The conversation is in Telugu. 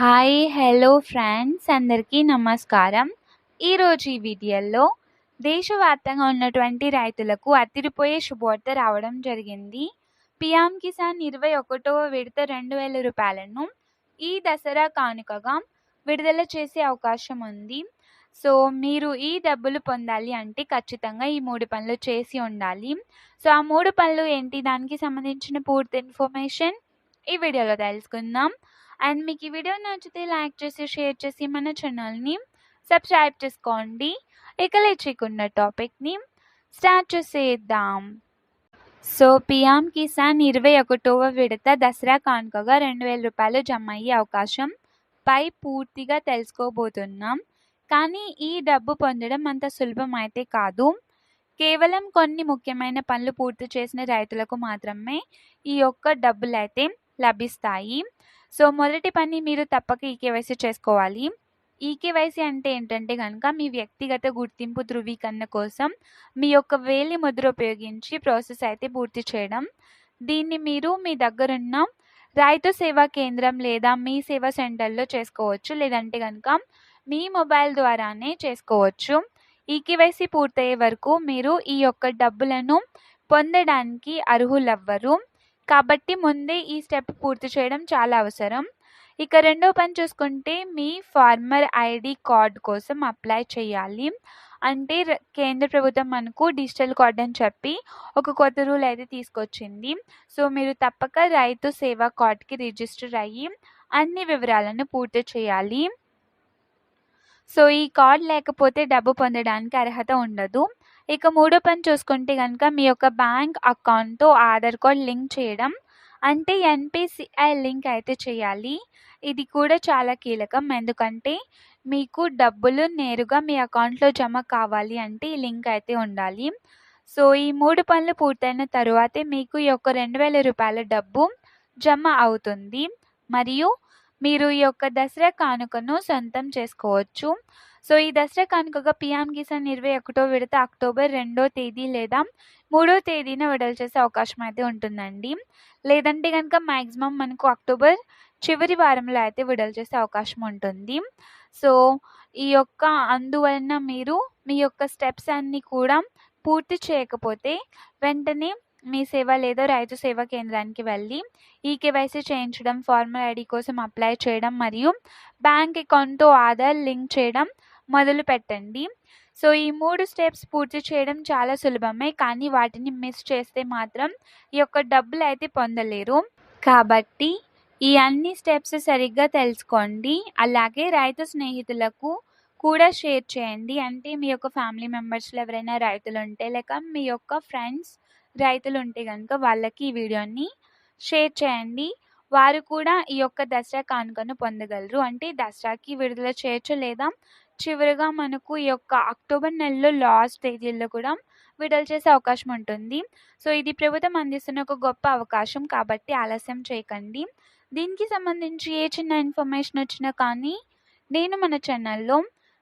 హాయ్ హలో ఫ్రెండ్స్ అందరికీ నమస్కారం. ఈరోజు ఈ వీడియోలో దేశవ్యాప్తంగా ఉన్నటువంటి రైతులకు అతిరిపోయే శుభవార్త రావడం జరిగింది. పిఎం కిసాన్ ఇరవై ఒకటవ విడత రెండు వేల రూపాయలను ఈ దసరా కానుకగా విడుదల చేసే అవకాశం ఉంది. సో మీరు ఈ డబ్బులు పొందాలి అంటే ఖచ్చితంగా ఈ మూడు పనులు చేసి ఉండాలి. సో ఆ మూడు పనులు ఏంటి? దానికి సంబంధించిన పూర్తి ఇన్ఫర్మేషన్ ఈ వీడియోలో తెలుసుకుందాం. అండ్ మీకు ఈ వీడియో నచ్చితే లైక్ చేసి షేర్ చేసి మన ఛానల్ని సబ్స్క్రైబ్ చేసుకోండి. ఇక లేచికున్న టాపిక్ని స్టార్ట్ చేసేద్దాం. సో పిఎం కిసాన్ ఇరవై ఒకటవ విడత దసరా కానుకగా రెండు వేల రూపాయలు జమ అయ్యే అవకాశం పై పూర్తిగా తెలుసుకోబోతున్నాం. కానీ ఈ డబ్బు పొందడం అంత సులభం అయితే కాదు. కేవలం కొన్ని ముఖ్యమైన పనులు పూర్తి చేసిన రైతులకు మాత్రమే ఈ యొక్క డబ్బులు అయితే లభిస్తాయి. సో మొదటి పని మీరు తప్పక ఈకేవైసీ చేసుకోవాలి. ఈకేవైసీ అంటే ఏంటంటే కనుక మీ వ్యక్తిగత గుర్తింపు ధృవీకరణ కోసం మీ యొక్క వేలి ముద్ర ఉపయోగించి ప్రాసెస్ అయితే పూర్తి చేయడం. దీన్ని మీరు మీ దగ్గరున్న రైతు సేవా కేంద్రం లేదా మీ సేవా సెంటర్లో చేసుకోవచ్చు. లేదంటే కనుక మీ మొబైల్ ద్వారానే చేసుకోవచ్చు. ఈ కేవైసీ పూర్తయ్యే వరకు మీరు ఈ యొక్క డబ్బులను పొందడానికి అర్హులవ్వరు. కాబట్టి ముందే ఈ స్టెప్ పూర్తి చేయడం చాలా అవసరం. ఇక రెండో పని చూసుకుంటే మీ ఫార్మర్ ఐడి కార్డ్ కోసం అప్లై చేయాలి. అంటే కేంద్ర ప్రభుత్వం మనకు డిజిటల్ కార్డ్ అని చెప్పి ఒక కొత్త రూల్ అయితే తీసుకొచ్చింది. సో మీరు తప్పక రైతు సేవా కార్డ్కి రిజిస్టర్ అయ్యి అన్ని వివరాలను పూర్తి చేయాలి. సో ఈ కార్డ్ లేకపోతే డబ్బు పొందడానికి అర్హత ఉండదు. ఇక మూడో పని చూసుకుంటే కనుక మీ యొక్క బ్యాంక్ అకౌంట్తో ఆధార్ కార్డ్ లింక్ చేయడం. అంటే ఎన్పిసిఐ లింక్ అయితే చేయాలి. ఇది కూడా చాలా కీలకం. ఎందుకంటే మీకు డబ్బులు నేరుగా మీ అకౌంట్లో జమ కావాలి అంటే ఈ లింక్ అయితే ఉండాలి. సో ఈ మూడు పనులు పూర్తయిన తరువాతే మీకు ఈ యొక్క రెండు వేల రూపాయల డబ్బు జమ అవుతుంది. మరియు మీరు ఈ యొక్క దసరా కానుకను సొంతం చేసుకోవచ్చు. సో ఈ దసరా కానుకగా పిఎం కిసాన్ ఇరవై ఒకటో విడత అక్టోబర్ రెండో తేదీ లేదా మూడో తేదీన విడుదల చేసే అవకాశం అయితే ఉంటుందండి. లేదంటే కనుక మ్యాక్సిమం మనకు అక్టోబర్ చివరి వారంలో అయితే విడుదల చేసే అవకాశం ఉంటుంది. సో ఈ యొక్క అందువలన మీరు మీ యొక్క స్టెప్స్ అన్నీ కూడా పూర్తి చేయకపోతే వెంటనే మీ సేవ లేదా రైతు సేవా కేంద్రానికి వెళ్ళి ఈ కేవైసీ చేయించడం ఫార్మల్ ఐడి కోసం అప్లై చేయడం మరియు బ్యాంక్ అకౌంట్తో ఆధార్ లింక్ చేయడం మొదలు పెట్టండి. సో ఈ మూడు స్టెప్స్ పూర్తి చేయడం చాలా సులభమే కానీ వాటిని మిస్ చేస్తే మాత్రం ఈ యొక్క డబ్బులు అయితే పొందలేరు. కాబట్టి ఈ అన్ని స్టెప్స్ సరిగ్గా తెలుసుకోండి. అలాగే రైతు స్నేహితులకు కూడా షేర్ చేయండి. అంటే మీ యొక్క ఫ్యామిలీ మెంబర్స్లో ఎవరైనా రైతులు ఉంటే లేక మీ యొక్క ఫ్రెండ్స్ రైతులు ఉంటే కనుక వాళ్ళకి ఈ వీడియోని షేర్ చేయండి. వారు కూడా ఈ యొక్క దసరా కానుకను పొందగలరు. అంటే దసరాకి విడుదల చేయొచ్చు లేదా చివరిగా మనకు ఈ యొక్క అక్టోబర్ నెలలో లాస్ట్ తేదీల్లో కూడా విడుదల చేసే అవకాశం ఉంటుంది. సో ఇది ప్రభుత్వం అందిస్తున్న ఒక గొప్ప అవకాశం కాబట్టి ఆలస్యం చేయకండి. దీనికి సంబంధించి ఏ చిన్న ఇన్ఫర్మేషన్ వచ్చినా కానీ నేను మన ఛానల్లో